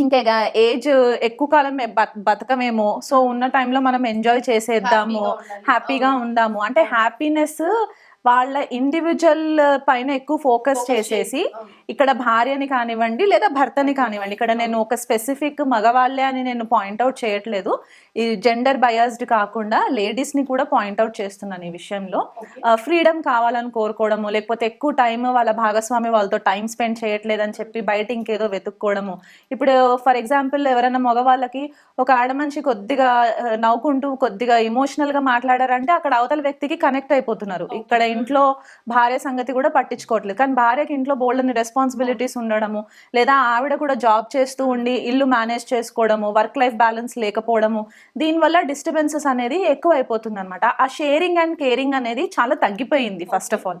ఇంకా ఏజ్ ఎక్కువ కాలం బతకమేమో. సో ఉన్న టైంలో మనం ఎంజాయ్ చేసేద్దాము. హ్యాపీగా ఉందాము. అంటే హ్యాపీనెస్ వాళ్ళ ఇండివిజువల్ పైన ఎక్కువ ఫోకస్ చేసేసి ఇక్కడ భార్యని కానివ్వండి లేదా భర్తని కానివ్వండి. ఇక్కడ నేను ఒక స్పెసిఫిక్ మగవాళ్ళే అని నేను పాయింట్అవుట్ చేయట్లేదు. ఈ జెండర్ బయాస్డ్ కాకుండా లేడీస్ని కూడా పాయింట్అవుట్ చేస్తున్నాను ఈ విషయంలో. ఫ్రీడమ్ కావాలని కోరుకోవడము లేకపోతే ఎక్కువ టైం వాళ్ళ భాగస్వామి వాళ్ళతో టైం స్పెండ్ చేయట్లేదని చెప్పి బయట ఇంకేదో వెతుక్కోవడము. ఇప్పుడు ఫర్ ఎగ్జాంపుల్ ఎవరైనా మగవాళ్ళకి ఒక ఆడ మనిషి కొద్దిగా నవ్వుకుంటూ కొద్దిగా ఎమోషనల్గా మాట్లాడారంటే అక్కడ అవతల వ్యక్తికి కనెక్ట్ అయిపోతున్నారు. ఇక్కడ ఇంట్లో భార్య సంగతి కూడా పట్టించుకోవట్లేదు. కానీ భార్యకి ఇంట్లో బోల్డని రెస్పాన్సిబిలిటీస్ ఉండడము లేదా ఆవిడ కూడా జాబ్ చేస్తూ ఉండి ఇల్లు మేనేజ్ చేసుకోవడము వర్క్ లైఫ్ బ్యాలెన్స్ లేకపోవడము దీనివల్ల డిస్టర్బెన్సెస్ అనేది ఎక్కువ అయిపోతుంది అనమాట ఆ షేరింగ్ అండ్ కేరింగ్ అనేది చాలా తగ్గిపోయింది ఫస్ట్ ఆఫ్ ఆల్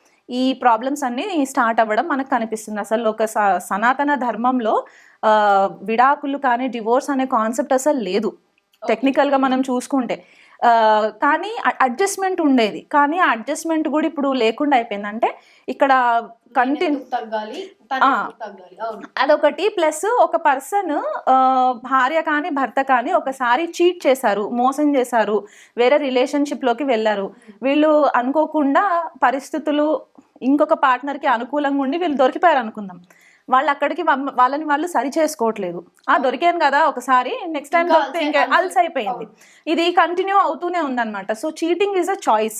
ఈ ప్రాబ్లమ్స్ అన్నీ స్టార్ట్ అవ్వడం మనకు కనిపిస్తుంది. అసలు ఒక సనాతన ధర్మంలో విడాకులు కానీ డివోర్స్ అనే కాన్సెప్ట్ అసలు లేదు. టెక్నికల్గా మనం చూసుకుంటే. కానీ అడ్జస్ట్మెంట్ ఉండేది. కానీ ఆ అడ్జస్ట్మెంట్ కూడా ఇప్పుడు లేకుండా అయిపోయింది. అంటే ఇక్కడ కంటిన్యూ అదొకటి. ప్లస్ ఒక పర్సన్ భార్య కానీ భర్త కానీ ఒకసారి చీట్ చేశారు. మోసం చేశారు. వేరే రిలేషన్షిప్లోకి వెళ్ళారు వీళ్ళు అనుకోకుండా పరిస్థితులు ఇంకొక partner కి అనుకూలంగా ఉండి వీళ్ళు దొరికిపోయారు అనుకుందాం వాళ్ళు అక్కడికి వాళ్ళని వాళ్ళు సరి చేసుకోవట్లేదు. ఆ దొరికాను కదా ఒకసారి నెక్స్ట్ టైం దొరికితే ఇంకా అల్స్ అయిపోయింది ఇది కంటిన్యూ అవుతూనే ఉందన్నమాట. So cheating is a choice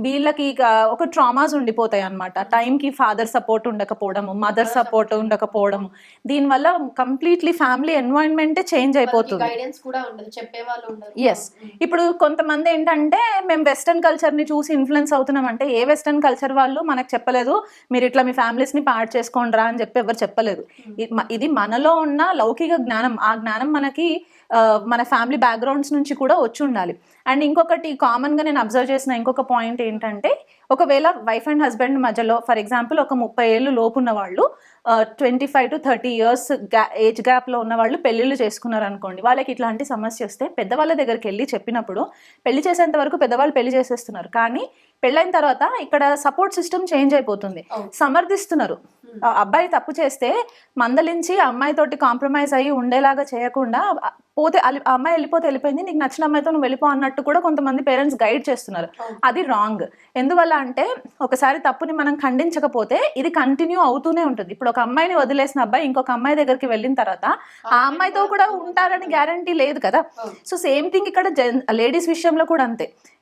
వీళ్ళకి ఇక ఒక ట్రామాస్ ఉండిపోతాయి అనమాట టైంకి ఫాదర్ సపోర్ట్ ఉండకపోవడము మదర్ సపోర్ట్ ఉండకపోవడము. దీనివల్ల కంప్లీట్లీ ఫ్యామిలీ ఎన్వైరన్మెంటే చేంజ్ అయిపోతుంది. ఎస్ ఇప్పుడు కొంతమంది ఏంటంటే మేము వెస్టర్న్ కల్చర్ని చూసి ఇన్ఫ్లుయెన్స్ అవుతున్నాం అంటే ఏ వెస్టర్న్ కల్చర్ వాళ్ళు మనకు చెప్పలేదు మీరు ఇట్లా మీ ఫ్యామిలీస్ని పాడు చేసుకోండి రా అని చెప్పి ఎవరు చెప్పలేదు. మ- ఇది మనలో ఉన్న లౌకిక జ్ఞానం. ఆ జ్ఞానం మనకి మన ఫ్యామిలీ బ్యాక్గ్రౌండ్స్ నుంచి కూడా వచ్చి ఉండాలి. అండ్ ఇంకొకటి కామన్గా నేను అబ్జర్వ్ చేసిన ఇంకొక పాయింట్ ఏంటంటే ఒకవేళ వైఫ్ అండ్ హస్బెండ్ మధ్యలో ఫర్ ఎగ్జాంపుల్ ఒక ముప్పై ఏళ్ళు లోపు ఉన్న వాళ్ళు twenty five to thirty years గ్యా ఏజ్ గ్యాప్లో ఉన్న వాళ్ళు పెళ్ళిళ్ళు చేసుకున్నారు అనుకోండి వాళ్ళకి ఇట్లాంటి సమస్య వస్తే పెద్దవాళ్ళ దగ్గరికి వెళ్ళి చెప్పినప్పుడు పెళ్ళి చేసేంత వరకు పెద్దవాళ్ళు పెళ్ళి చేసేస్తున్నారు. కానీ పెళ్ళైన తర్వాత ఇక్కడ సపోర్ట్ సిస్టమ్ చేంజ్ అయిపోతుంది. సమర్థిస్తున్నారు. అబ్బాయి తప్పు చేస్తే మందలించి ఆ అమ్మాయితోటి కాంప్రమైజ్ అయ్యి ఉండేలాగా చేయకుండా పోతే ఆ అమ్మాయి వెళ్ళిపోతే వెళ్ళిపోయింది నీకు నచ్చిన అమ్మాయితో నువ్వు వెళ్ళిపో అన్నట్టు కూడా కొంతమంది పేరెంట్స్ గైడ్ చేస్తున్నారు. అది రాంగ్. ఎందువల్ల అంటే ఒకసారి తప్పుని మనం ఖండించకపోతే ఇది కంటిన్యూ అవుతూనే ఉంటుంది. ఇప్పుడు ఒక అమ్మాయిని వదిలేసిన అబ్బాయి ఇంకొక అమ్మాయి దగ్గరికి వెళ్ళిన తర్వాత ఆ అమ్మాయితో కూడా ఉంటారని గ్యారంటీ లేదు కదా. సో సేమ్ థింగ్ ఇక్కడ లేడీస్ విషయంలో కూడా అంతే.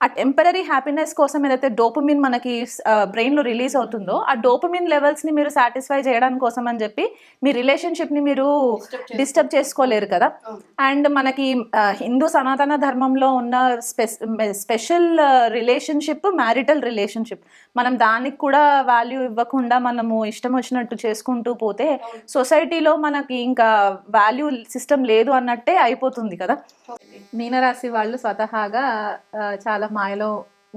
ఆ టెంపరీ హ్యాపీనెస్ కోసం ఏదైతే డోపమిన్ మనకి బ్రెయిన్లో రిలీజ్ అవుతుందో ఆ డోపమిన్ లెవెల్స్ని మీరు సాటిస్ఫై చేయడానికి కోసం అని చెప్పి మీ రిలేషన్షిప్ని మీరు డిస్టర్బ్ చేసుకోలేరు కదా. అండ్ మనకి హిందూ సనాతన ధర్మంలో ఉన్న స్పెషల్ రిలేషన్షిప్ మ్యారిటల్ రిలేషన్షిప్ మనం దానికి కూడా వాల్యూ ఇవ్వకుండా మనము ఇష్టం వచ్చినట్టు చేసుకుంటూ పోతే. సొసైటీలో మనకి ఇంకా వాల్యూ సిస్టమ్ లేదు అన్నట్టే అయిపోతుంది కదా. మీనరాశి వాళ్ళు స్వతహాగా చాలా మాయలో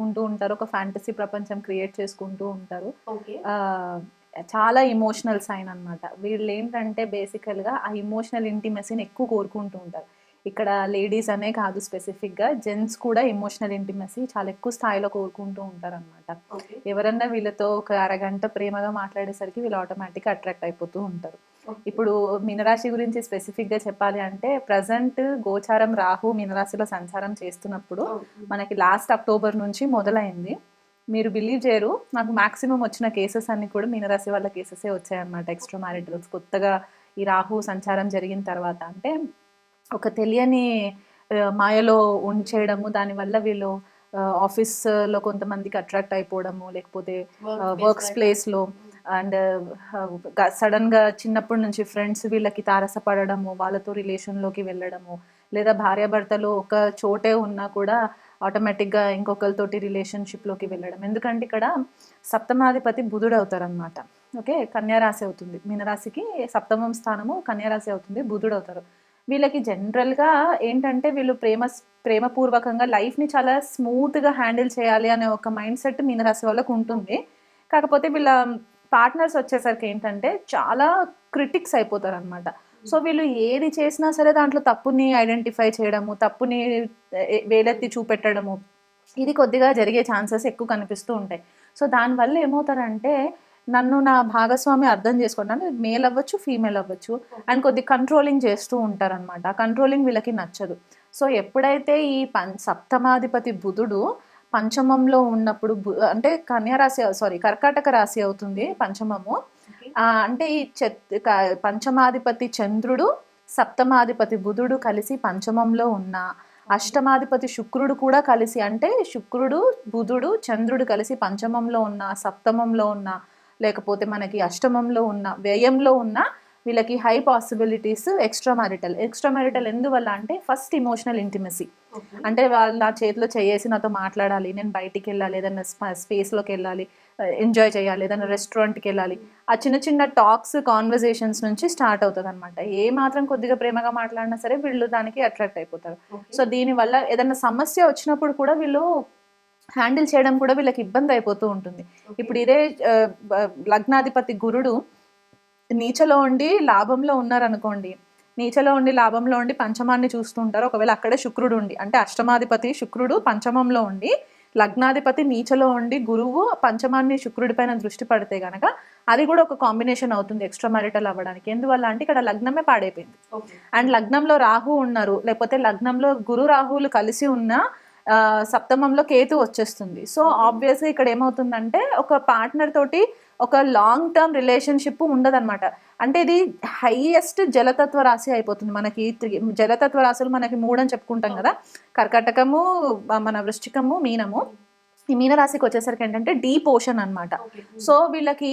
ఉంటూ ఉంటారు. ఒక ఫ్యాంటసీ ప్రపంచం క్రియేట్ చేసుకుంటూ ఉంటారు. చాలా ఇమోషనల్ సైన్ అన్నమాట. వీళ్ళు ఏంటంటే బేసికల్గా ఆ ఇమోషనల్ ఇంటిమసీని ఎక్కువ కోరుకుంటూ ఉంటారు. ఇక్కడ లేడీస్ అనే కాదు స్పెసిఫిక్గా. జెంట్స్ కూడా ఇమోషనల్ ఇంటిమసీ చాలా ఎక్కువ స్థాయిలో కోరుకుంటూ ఉంటారు అనమాట ఓకే. ఎవరన్నా వీళ్ళతో ఒక అరగంట ప్రేమగా మాట్లాడేసరికి వీళ్ళు ఆటోమేటిక్గా అట్రాక్ట్ అయిపోతూ ఉంటారు. ఇప్పుడు మీనరాశి గురించి స్పెసిఫిక్గా చెప్పాలి అంటే ప్రజెంట్ గోచారం రాహు మీనరాశిలో సంచారం చేస్తున్నప్పుడు. మనకి లాస్ట్ అక్టోబర్ నుంచి మొదలైంది. మీరు బిలీవ్ చేయరు. నాకు మాక్సిమం వచ్చిన కేసెస్ అన్ని కూడా మీనరాశి వాళ్ళ కేసెసే వచ్చాయన్నమాట. ఎక్స్ట్రా మ్యారిటల్స్ కొత్తగా ఈ రాహు సంచారం జరిగిన తర్వాత. అంటే ఒక తెలియని మాయలో ఉంచేయడము దానివల్ల వీళ్ళు ఆఫీస్లో కొంతమందికి అట్రాక్ట్ అయిపోవడము లేకపోతే వర్క్స్ ప్లేస్లో అండ్ సడన్గా చిన్నప్పటి నుంచి ఫ్రెండ్స్ వీళ్ళకి తారసపడడము వాళ్ళతో రిలేషన్లోకి వెళ్ళడము లేదా భార్యాభర్తలు ఒక చోటే ఉన్నా కూడా ఆటోమేటిక్గా ఇంకొకరితోటి రిలేషన్షిప్లోకి వెళ్ళడం. ఎందుకంటే ఇక్కడ సప్తమాధిపతి బుధుడు అవుతారనమాట ఓకే? కన్యారాశి అవుతుంది. మీనరాశికి సప్తమం స్థానము కన్యారాశి అవుతుంది బుధుడు అవుతారు. వీళ్ళకి జనరల్గా ఏంటంటే వీళ్ళు ప్రేమ ప్రేమపూర్వకంగా లైఫ్ని చాలా స్మూత్గా హ్యాండిల్ చేయాలి అనే ఒక మైండ్ సెట్ మీనరాశి వాళ్ళకు ఉంటుంది. కాకపోతే వీళ్ళ పార్ట్నర్స్ వచ్చేసరికి ఏంటంటే చాలా క్రిటిక్స్ అయిపోతారు అనమాట సో వీళ్ళు ఏది చేసినా సరే దాంట్లో తప్పుని ఐడెంటిఫై చేయడము తప్పుని వేలెత్తి చూపెట్టడము ఇది కొద్దిగా జరిగే ఛాన్సెస్ ఎక్కువ కనిపిస్తూ ఉంటాయి. సో దానివల్ల ఏమవుతారంటే నన్ను నా భాగస్వామి అర్థం చేసుకోండి అంటే మేల్ అవ్వచ్చు ఫీమేల్ అవ్వచ్చు. అండ్ కొద్ది కంట్రోలింగ్ చేస్తూ ఉంటారనమాట ఆ కంట్రోలింగ్ వీళ్ళకి నచ్చదు. సో ఎప్పుడైతే ఈ పం సప్తమాధిపతి బుధుడు పంచమంలో ఉన్నప్పుడు బు- అంటే కన్యా రాశి సారీ కర్కాటక రాశి అవుతుంది పంచమము. అంటే ఈ పంచమాధిపతి చంద్రుడు సప్తమాధిపతి బుధుడు కలిసి పంచమంలో ఉన్న అష్టమాధిపతి శుక్రుడు కూడా కలిసి అంటే శుక్రుడు బుధుడు చంద్రుడు కలిసి పంచమంలో ఉన్న సప్తమంలో ఉన్న లేకపోతే మనకి అష్టమంలో ఉన్న వ్యయంలో ఉన్న వీళ్ళకి high possibilities extra marital extra marital ఎందువల్ల అంటే ఫస్ట్ ఇమోషనల్ ఇంటిమసీ. అంటే వాళ్ళు నా చేతిలో చేసి నాతో మాట్లాడాలి నేను బయటికి వెళ్ళాలి ఏదైనా స్పేస్లోకి వెళ్ళాలి ఎంజాయ్ చేయాలి ఏదైనా రెస్టారెంట్కి వెళ్ళాలి. ఆ చిన్న చిన్న టాక్స్ కాన్వర్జేషన్స్ నుంచి స్టార్ట్ అవుతుంది అనమాట ఏ మాత్రం కొద్దిగా ప్రేమగా మాట్లాడినా సరే వీళ్ళు దానికి అట్రాక్ట్ అయిపోతారు. సో దీనివల్ల ఏదైనా సమస్య వచ్చినప్పుడు కూడా వీళ్ళు హ్యాండిల్ చేయడం కూడా వీళ్ళకి ఇబ్బంది అయిపోతూ ఉంటుంది. ఇప్పుడు ఇదే లగ్నాధిపతి గురుడు నీచలో ఉండి లాభంలో ఉన్నారనుకోండి నీచలో ఉండి లాభంలో ఉండి పంచమాన్ని చూస్తుంటారు ఒకవేళ అక్కడే శుక్రుడు ఉండి అంటే అష్టమాధిపతి శుక్రుడు పంచమంలో ఉండి లగ్నాధిపతి నీచలో ఉండి గురువు పంచమాన్ని శుక్రుడి పైన దృష్టి పడితే గనక అది కూడా ఒక కాంబినేషన్ అవుతుంది ఎక్స్ట్రా మ్యారిటల్ అవ్వడానికి ఎందువల్ల అంటే ఇక్కడ లగ్నమే పాడైపోయింది. అండ్ లగ్నంలో రాహు ఉన్నారు లేకపోతే లగ్నంలో గురు రాహువులు కలిసి ఉన్న సప్తమంలో కేతు వచ్చేస్తుంది. సో ఆబ్వియస్గా ఇక్కడ ఏమవుతుందంటే ఒక పార్ట్నర్ తోటి ఒక లాంగ్ టర్మ్ రిలేషన్షిప్ ఉండదన్నమాట. అంటే ఇది హైయెస్ట్ జలతత్వ రాశి అయిపోతుంది మనకి. జలతత్వ రాశులు మనకి మూడు అని చెప్పుకుంటాం కదా. కర్కటకము మన వృశ్చికము మీనము. ఈ మీనరాశికి వచ్చేసరికి ఏంటంటే డీప్ ఓషన్ అన్నమాట. ఓకే. సో వీళ్ళకి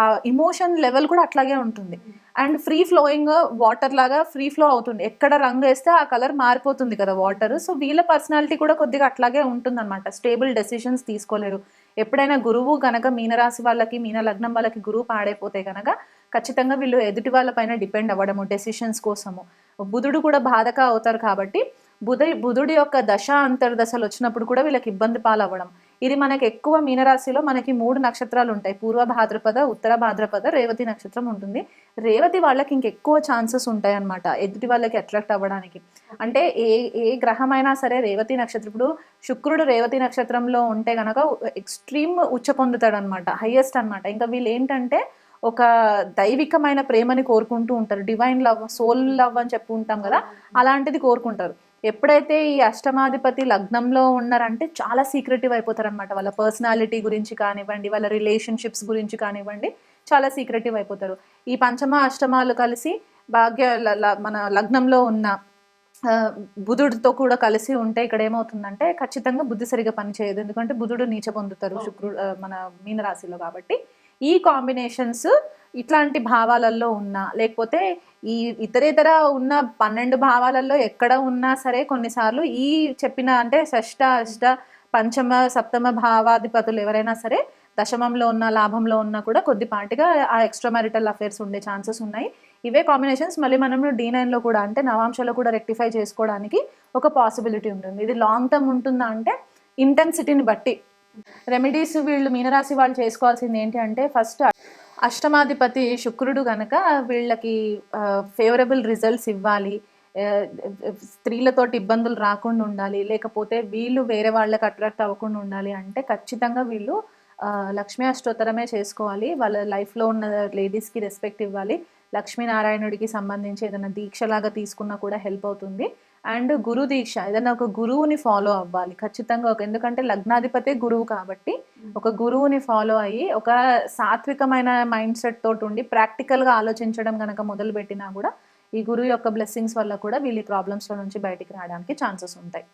ఆ ఇమోషన్ లెవెల్ కూడా అట్లాగే ఉంటుంది. అండ్ ఫ్రీ ఫ్లోయింగ్ వాటర్ లాగా ఫ్రీ ఫ్లో అవుతుంది. ఎక్కడ రంగు వేస్తే ఆ కలర్ మారిపోతుంది కదా వాటర్. సో వీళ్ళ పర్సనాలిటీ కూడా కొద్దిగా అట్లాగే ఉంటుంది అనమాట స్టేబుల్ డెసిషన్స్ తీసుకోలేరు. ఎప్పుడైనా గురువు కనుక మీనరాశి వాళ్ళకి మీన లగ్నం వాళ్ళకి గురువు పాడైపోతే కనుక ఖచ్చితంగా వీళ్ళు ఎదుటి వాళ్ళపైన డిపెండ్ అవ్వడము డెసిషన్స్ కోసము. బుధుడు కూడా బాధక అవుతారు కాబట్టి బుధ బుధుడి యొక్క దశ అంతర్దశలు వచ్చినప్పుడు కూడా వీళ్ళకి ఇబ్బంది పాలవ్వడం. ఇది మనకు ఎక్కువ మీనరాశిలో మనకి మూడు నక్షత్రాలు ఉంటాయి. పూర్వ భాద్రపద ఉత్తర భాద్రపద రేవతి నక్షత్రం ఉంటుంది. రేవతి వాళ్ళకి ఇంకెక్కువ ఛాన్సెస్ ఉంటాయి అనమాట ఎదుటి వాళ్ళకి అట్రాక్ట్ అవ్వడానికి. అంటే ఏ ఏ గ్రహమైనా సరే రేవతి నక్షత్రం ఇప్పుడు శుక్రుడు రేవతి నక్షత్రంలో ఉంటే కనుక ఎక్స్ట్రీమ్ ఉచ్చ పొందుతాడు అనమాట హైయెస్ట్ అనమాట ఇంకా వీళ్ళు ఏంటంటే ఒక దైవికమైన ప్రేమని కోరుకుంటూ ఉంటారు. డివైన్ లవ్ సోల్ లవ్ అని చెప్పు ఉంటాం కదా అలాంటిది కోరుకుంటారు. ఎప్పుడైతే ఈ అష్టమాధిపతి లగ్నంలో ఉన్నారంటే చాలా సీక్రెటివ్ అయిపోతారు అనమాట వాళ్ళ పర్సనాలిటీ గురించి కానివ్వండి వాళ్ళ రిలేషన్షిప్స్ గురించి కానివ్వండి చాలా సీక్రెటివ్ అయిపోతారు. ఈ పంచమ అష్టమాలు కలిసి భాగ్య మన లగ్నంలో ఉన్న బుధుడితో కూడా కలిసి ఉంటే ఇక్కడ ఏమవుతుందంటే ఖచ్చితంగా బుద్ధి సరిగా పనిచేయదు. ఎందుకంటే బుధుడు నీచ పొందుతారు శుక్రుడు మన మీనరాశిలో కాబట్టి. ఈ కాంబినేషన్స్ ఇట్లాంటి భావాలలో ఉన్నా లేకపోతే ఈ ఇతరేతర ఉన్న పన్నెండు భావాలలో ఎక్కడ ఉన్నా సరే కొన్నిసార్లు ఈ చెప్పిన అంటే షష్ట అష్ట పంచమ సప్తమ భావాధిపతులు ఎవరైనా సరే దశమంలో ఉన్న లాభంలో ఉన్నా కూడా కొద్దిపాటిగా ఆ ఎక్స్ట్రా మ్యారిటల్ అఫేర్స్ ఉండే ఛాన్సెస్ ఉన్నాయి. ఇవే కాంబినేషన్స్ మళ్ళీ మనం డి నైన్లో కూడా అంటే నవాంశలో కూడా రెక్టిఫై చేసుకోవడానికి ఒక పాసిబిలిటీ ఉంటుంది. ఇది లాంగ్ టర్మ్ ఉంటుందా అంటే ఇంటెన్సిటీని బట్టి. రెమెడీస్ వీళ్ళు మీనరాశి వాళ్ళు చేసుకోవాల్సింది ఏంటి అంటే ఫస్ట్ అష్టమాధిపతి శుక్రుడు కనుక వీళ్ళకి ఫేవరబుల్ రిజల్ట్స్ ఇవ్వాలి. స్త్రీలతోటి ఇబ్బందులు రాకుండా ఉండాలి. లేకపోతే వీళ్ళు వేరే వాళ్ళకి అట్రాక్ట్ అవ్వకుండా ఉండాలి అంటే ఖచ్చితంగా వీళ్ళు లక్ష్మీ అష్టోత్తరమే చేసుకోవాలి. వాళ్ళ లైఫ్లో ఉన్న లేడీస్కి రెస్పెక్ట్ ఇవ్వాలి. లక్ష్మీనారాయణుడికి సంబంధించి ఏదైనా దీక్షలాగా తీసుకున్నా కూడా హెల్ప్ అవుతుంది. అండ్ గురు దీక్ష ఏదైనా ఒక గురువుని ఫాలో అవ్వాలి. ఖచ్చితంగా ఒక ఎందుకంటే లగ్నాధిపతి గురువు కాబట్టి ఒక గురువుని ఫాలో అయ్యి ఒక సాత్వికమైన మైండ్ సెట్ తోటి ఉండి ప్రాక్టికల్గా ఆలోచించడం కనుక మొదలు పెట్టినా కూడా ఈ గురువు యొక్క బ్లెస్సింగ్స్ వల్ల కూడా వీళ్ళ ప్రాబ్లమ్స్లో నుంచి బయటికి రావడానికి ఛాన్సెస్ ఉంటాయి.